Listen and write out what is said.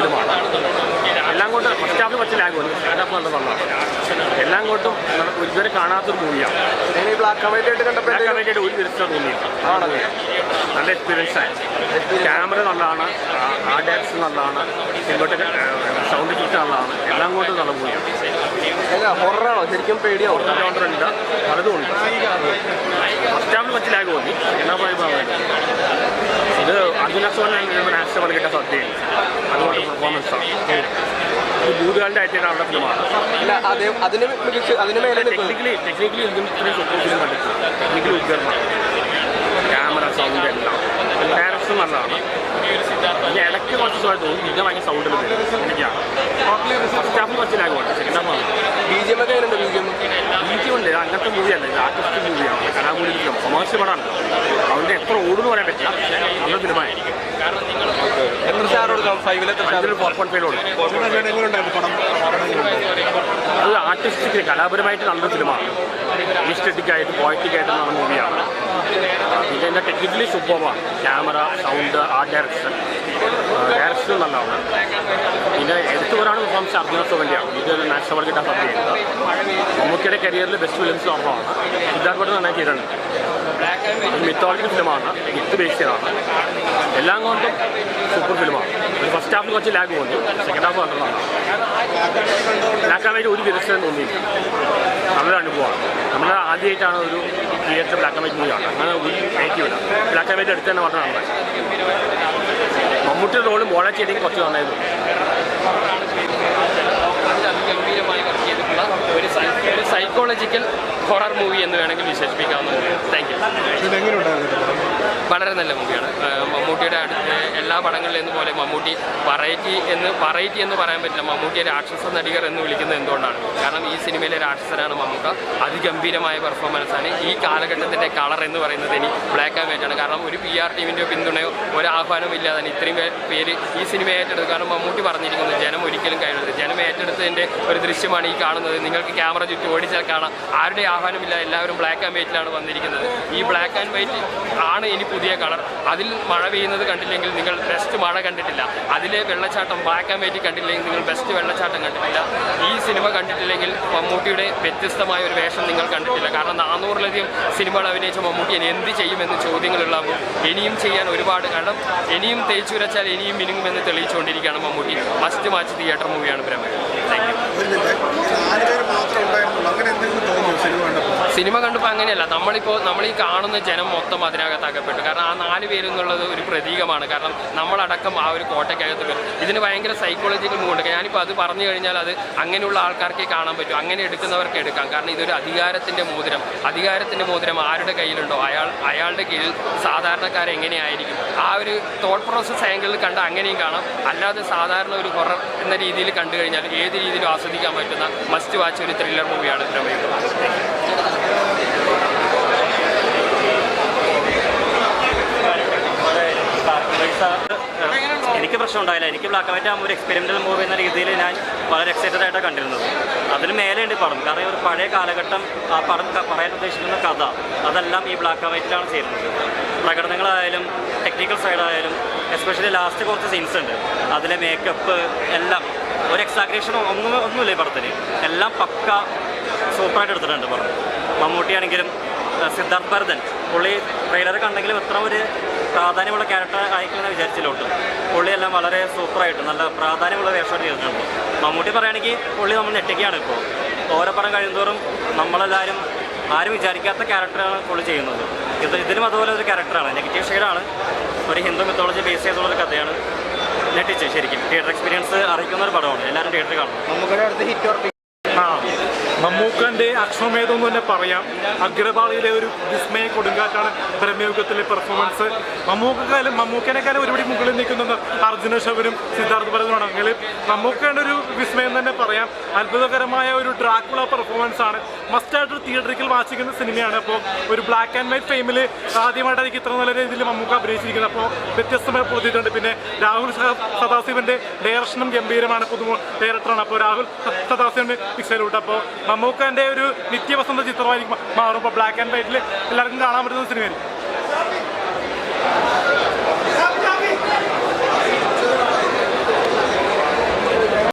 ഫിലിമാണ് എല്ലാം കൊണ്ട് ഫസ്റ്റ് ഹാഫ് കുറച്ച് ലാഗ് വന്നു. സെക്കൻഡ് ഹാഫ് നല്ല നന്നാണ് എല്ലാം കൊണ്ടും ഇതുവരെ കാണാത്തൊരു മൂവിയാണ് ബ്ലാക്ക് ആൻഡ് വൈറ്റ് ആയിട്ട് കണ്ടപ്പോൾ ബ്ലാക്ക് ആൻഡ് വൈറ്റ് ഒരു തിരിച്ച തോന്നിയില്ല ആണല്ലേ? നല്ല എക്സ്പീരിയൻസ് ആയി ക്യാമറ നല്ലതാണ്. ആ ഡാൻസ് നല്ലതാണ്. ഇങ്ങോട്ട് സൗണ്ട് കിറ്റ് നല്ലതാണ്. എല്ലാം കൊണ്ടും നല്ല മൂവിയാണ് ഹൊറാണോ ഹൊററാണോ ശരിക്കും പേടിയാവും ഉണ്ട് പലതും ഉണ്ട്. ഫസ്റ്റ് ഹാഫിൽ കുറച്ച് ലാഗ് തോന്നി എന്നാ പറയുമ്പോൾ ഇത് അർജുനസോൻ നാഷണൽ കളിക്കേണ്ട സാധ്യതയുണ്ട്. അതുപോലെ പെർഫോമൻസാണ് ഇത് ഭൂതകാലിന്റെ ആയിട്ടുള്ള ഫിലിമാണ് അല്ല അതിന് മികച്ച് അതിന് മേലെ ടെക്നിക്കലി ടെക്നിക്കലി ഇതിന് ഇത്രയും സൂപ്പർ ഫിലിം ടെക്നിക്കലി ഉദ്ഘാടനം ക്യാമറ സൗണ്ട് എല്ലാം. ഡയറക്ഷൻ നല്ലതാണ്. പിന്നെ ഇടയ്ക്ക് കുറച്ച് സമയത്ത് തോന്നി. പിന്നെ ഭയങ്കര സൗണ്ടിൽ എനിക്കാണ് ഫസ്റ്റ് കുറച്ച് ലാഗ് വേണം സെക്കൻഡ് ബി ജി എം ഒക്കെ എങ്ങനെയുണ്ട് ബി ജി എം ഉണ്ട്. അങ്ങനത്തെ മൂവിയല്ല ഇത് ആർട്ടിസ്റ്റ് മൂവിയാണ് കലാമൂലി ഫിലിം കൊമേഴ്സ്യൽ പടമാണ്. ഓടുന്നു പറയാൻ പറ്റില്ല. നല്ല ഫിലിമായിരിക്കും എത്ര സ്റ്റാർ കൊടുക്കാം ഫൈവിൽ എത്ര സ്റ്റാർ അതിൽ ഫോർ പോയിന്റ് ഫൈവ് കൊടുക്കും അത് ആർട്ടിസ്റ്റിക് കലാപരമായിട്ട് നല്ലൊരു സിനിമ. ഈസ്റ്ററ്റിക് ആയിട്ട് പോയറ്റിക് ആയിട്ട് നല്ല മൂവിയാണ് പിന്നെ എന്റെ ടെക്നിക്കലി സൂപ്പർവാണ് ക്യാമറ സൗണ്ട് ആ ഡയറക്ഷൻ ഡയറക്ഷൻ നല്ലതാണ്. പിന്നെ എടുത്തു പറയാനുള്ള പെർഫോമൻസ് വേണ്ടിയാണ് ഇത് നാഷണൽ അവാർഡ് കിട്ടാൻ സാധ്യതയുണ്ട് മമ്മൂക്കിയുടെ കരിയറിൽ ബെസ്റ്റ് ഫിലിംസ് ഓർമ്മമാണ് സിദ്ധാർത്ഥ് നന്നായി ചെയ്തിട്ടുണ്ട്. മിത്തോളജിക്കൽ ഫിലിമാണ് മിത്ത് ബേസ്ഡാണ് എല്ലാം കൊണ്ടും സൂപ്പർ ഫിലിമാണ് ഒരു ഫസ്റ്റ് ഹാഫിൽ കുറച്ച് ലാഗ് തോന്നി സെക്കൻഡ് ഹാഫ് നല്ലതാണ് ബ്ലാക്ക് ഒരു വിരസനം തോന്നിയില്ല. നല്ലൊരു അനുഭവമാണ് നമ്മൾ ആദ്യമായിട്ടാണ് ഒരു തിയേറ്റർ ബ്ലാക്ക് ആൻഡ് വൈറ്റ് മൂവിയാണ് അങ്ങനെ ഒരു നെഗറ്റീവില്ല ബ്ലാക്ക് ആൻഡ് വൈറ്റ് എടുത്ത് തന്നെ മാത്രമാണ് മമ്മൂട്ടിയുടെ റോളും മോളെ കുറച്ച് നന്നായി തോന്നി അതിഗംഭീരമായി വർക്ക് ചെയ്തിട്ടുള്ള ഒരു ഒരു സൈക്കോളജിക്കൽ ഹൊറർ മൂവി എന്ന് വേണമെങ്കിൽ വിശേഷിപ്പിക്കാവുന്നതാണ് താങ്ക് യു വളരെ നല്ല മൂവിയാണ് മമ്മൂട്ടിയുടെ അടുത്ത് എല്ലാ പടങ്ങളിലും പോലെ മമ്മൂട്ടി വറൈറ്റി എന്ന് വറൈറ്റി എന്ന് പറയാൻ പറ്റില്ല. മമ്മൂട്ടിയെ രാക്ഷസ നടികർ എന്ന് വിളിക്കുന്നത് എന്തുകൊണ്ടാണ്? കാരണം ഈ സിനിമയിലെ രാക്ഷസനാണ് മമ്മൂക്ക. അതിഗംഭീരമായ പെർഫോമൻസാണ് ഈ കാലഘട്ടത്തിന്റെ കളർ എന്ന് പറയുന്നത് ഇനി ബ്ലാക്ക് ആൻഡ് വൈറ്റ് ആണ്. കാരണം ഒരു പി ആർ ടീമിന്റെ പിന്തുണയോ ഒരു ആഹ്വാനവും ഇത്രയും പേര് ഈ സിനിമ ഏറ്റെടുത്തു. കാരണം മമ്മൂട്ടി പറഞ്ഞിരിക്കുന്നത് ജനം ഒരിക്കലും കഴിയരുത് ജനം ഏറ്റെടുത്തതിന്റെ ഒരു ദൃശ്യമാണ് ഈ കാണുന്നത്. നിങ്ങൾക്ക് ക്യാമറ ചുറ്റും ഓടിച്ചാൽ കാണാം. ആരുടെ ആഹ്വാനമില്ല എല്ലാവരും ബ്ലാക്ക് ആൻഡ് വൈറ്റിലാണ് വന്നിരിക്കുന്നത്. ഈ ബ്ലാക്ക് ആൻഡ് വൈറ്റ് ആണ് ഇനി പുതിയ കളർ. അതിൽ മഴ പെയ്യുന്നത് കണ്ടില്ലെങ്കിൽ നിങ്ങൾ ബെസ്റ്റ് മഴ കണ്ടിട്ടില്ല. അതിലെ വെള്ളച്ചാട്ടം ബ്ലാക്ക് ആൻഡ് വൈറ്റ് കണ്ടില്ലെങ്കിൽ നിങ്ങൾ ബെസ്റ്റ് വെള്ളച്ചാട്ടം കണ്ടിട്ടില്ല. ഈ സിനിമ കണ്ടിട്ടില്ലെങ്കിൽ മമ്മൂട്ടിയുടെ വ്യത്യസ്തമായ ഒരു വേഷം നിങ്ങൾ കണ്ടിട്ടില്ല. കാരണം നാനൂറിലധികം സിനിമകൾ അഭിനയിച്ച മമ്മൂട്ടി ഇനി എന്ത് ചെയ്യുമെന്ന് ചോദ്യങ്ങളുള്ളപ്പോൾ ഇനിയും ചെയ്യാൻ ഒരുപാട് കാരണം ഇനിയും തേച്ചുരച്ചാൽ ഇനിയും മിനുങ്ങുമെന്ന് തെളിയിച്ചുകൊണ്ടിരിക്കുകയാണ് മമ്മൂട്ടി. മസ്റ്റ് മാച്ച് തിയേറ്റർ മൂവിയാണ് ബ്രഹ്മ. താങ്ക് യു നാലുപേര് മാത്രമേ ഉണ്ടായിരുന്നുള്ളൂ അങ്ങനെ എന്തെങ്കിലും തോന്നുന്നു സിനിമ കണ്ടപ്പോൾ സിനിമ കണ്ടപ്പോൾ അങ്ങനെയല്ല. നമ്മളിപ്പോൾ നമ്മൾ ഈ കാണുന്ന ജനം മൊത്തം അതിനകത്ത് അകപ്പെട്ടു കാരണം ആ നാല് പേരെന്നുള്ളത് ഒരു പ്രതീകമാണ്. കാരണം നമ്മളടക്കം ആ ഒരു കോട്ടയ്ക്കകത്ത് വരും. ഇതിന് ഭയങ്കര സൈക്കോളജിക്കൽ മൂവുണ്ട് ഞാനിപ്പോൾ അത് പറഞ്ഞു കഴിഞ്ഞാൽ അത് അങ്ങനെയുള്ള ആൾക്കാർക്കേ കാണാൻ പറ്റും. അങ്ങനെ എടുക്കുന്നവർക്ക് എടുക്കാം. കാരണം ഇതൊരു അധികാരത്തിന്റെ മോതിരം. അധികാരത്തിന്റെ മോതിരം ആരുടെ കയ്യിലുണ്ടോ? അയാൾ അയാളുടെ കീഴിൽ സാധാരണക്കാരെങ്ങനെയായിരിക്കും ആ ഒരു തോട്ട് പ്രോസസ് ആംഗിളിൽ കണ്ട് അങ്ങനെയും കാണാം. അല്ലാതെ സാധാരണ ഒരു ഹൊറർ എന്ന രീതിയിൽ കണ്ടു കഴിഞ്ഞാൽ ഏത് രീതിയിലും ആസ്വദിക്കാൻ പറ്റുന്ന മസ്റ്റ് വാച്ച് ഒരു ത്രില്ലർ മൂവിയാണ് പ്രമേയം എനിക്ക് പ്രശ്നം ഉണ്ടായില്ല. എനിക്ക് ബ്ലാക്ക് ആൻഡ് വൈറ്റ് ആകുമ്പോൾ ഒരു എക്സ്പെരിമെന്റൽ മൂവ് എന്ന രീതിയിൽ ഞാൻ വളരെ എക്സൈറ്റഡ് ആയിട്ടാണ് കണ്ടിരുന്നത്. അതിന് മേലെയുണ്ട് പടം. കാരണം ഒരു പഴയ കാലഘട്ടം ആ പടം പറയാൻ ഉദ്ദേശിക്കുന്ന കഥ അതെല്ലാം ഈ ബ്ലാക്ക് ആൻഡ് വൈറ്റിലാണ് ചെയ്യുന്നത്. പ്രകടനങ്ങളായാലും ടെക്നിക്കൽ സൈഡായാലും എസ്പെഷ്യലി ലാസ്റ്റ് കുറച്ച് സീൻസ് ഉണ്ട്. അതിലെ മേക്കപ്പ് എല്ലാം ഒരു എക്സാഗ്രേഷൻ ഒന്നും ഒന്നുമില്ല ഈ പടത്തിന്. എല്ലാം പക്ക സൂപ്പറായിട്ട് എടുത്തിട്ടുണ്ട് പടം. മമ്മൂട്ടിയാണെങ്കിലും സിദ്ധാർത്ഥ് ഭരതൻ പുള്ളി ട്രെയിലർ കണ്ടെങ്കിലും ഇത്ര ഒരു പ്രാധാന്യമുള്ള ക്യാരക്ടർ ആയിരിക്കുമെന്ന് വിചാരിച്ചിലോട്ട് പുള്ളിയെല്ലാം വളരെ സൂപ്പറായിട്ട് നല്ല പ്രാധാന്യമുള്ള വേഷമായിട്ട് ചെയ്തിട്ടുണ്ട്. മമ്മൂട്ടി പറയുകയാണെങ്കിൽ പുള്ളി നമ്മൾ ഞെട്ടിക്കുകയാണ് ഇപ്പോൾ. ഓരോ പടം കഴിയുന്തോറും നമ്മളെല്ലാവരും ആരും വിചാരിക്കാത്ത ക്യാരക്ടറാണ് പുള്ളി ചെയ്യുന്നത്. ഇത് ഇതിനും അതുപോലെ ഒരു ക്യാരക്ടറാണ് നെഗറ്റീവ് ഷെയ്ഡാണ് ഒരു ഹിന്ദു മിത്തോളജി ബേസ് ചെയ്തുള്ള ഒരു കഥയാണ് ഞെട്ടിച്ച് ശരിക്കും. തിയേറ്റർ എക്സ്പീരിയൻസ് അറിയിക്കുന്ന ഒരു പടമാണ്. എല്ലാവരും തിയേറ്ററിൽ കാണും. നമുക്കൊരു അടുത്ത ഹിറ്റ് ആ. മമ്മൂക്കന്റെ അക്ഷമേധം എന്ന് തന്നെ പറയാം. അഗ്രപാളിയിലെ ഒരു വിസ്മയ കൊടുങ്കാറ്റാണ് ബ്രഹ്മയുഗത്തിലെ പെർഫോമൻസ് മമ്മൂക്കാലും മമ്മൂക്കനെക്കാളും ഒരുപടി മുകളിൽ നിൽക്കുന്നത് അർജുന ശവനും സിദ്ധാർത്ഥ അങ്ങനെ മമ്മൂക്കയുടെ ഒരു വിസ്മയം തന്നെ പറയാം. അത്ഭുതകരമായ ഒരു ഡ്രാക്കുള പെർഫോമൻസ് ആണ്. മസ്റ്റായിട്ട് തിയേറ്ററിക്കൽ വാച്ചിക്കുന്ന സിനിമയാണ്. അപ്പോൾ ഒരു ബ്ലാക്ക് ആൻഡ് വൈറ്റ് ഫെയിമിൽ ആദ്യമായിട്ടായിരിക്കും ഇത്ര നല്ല രീതിയിൽ മമ്മൂക്ക അഭിനയിച്ചിരിക്കുന്നത്. അപ്പോൾ വ്യത്യസ്തമായി പൊതിയിട്ടുണ്ട് പിന്നെ രാഹുൽ സദാ- സദാശിവന്റെ ഡയറക്ഷനും ഗംഭീരമാണ്. പുതുമോ ഡയറക്ടറാണ് അപ്പോൾ രാഹുൽ സദാശിവന്റെ പിക്സലൂട്ട് അപ്പോൾ മമ്മൂക്കന്റെ ഒരു നിത്യവസന്ത ചിത്രമായിരിക്കും. മാറും. ബ്ലാക്ക് ആൻഡ് വൈറ്റിൽ എല്ലാവർക്കും കാണാൻ പറ്റുന്ന സിനിമയായിരിക്കും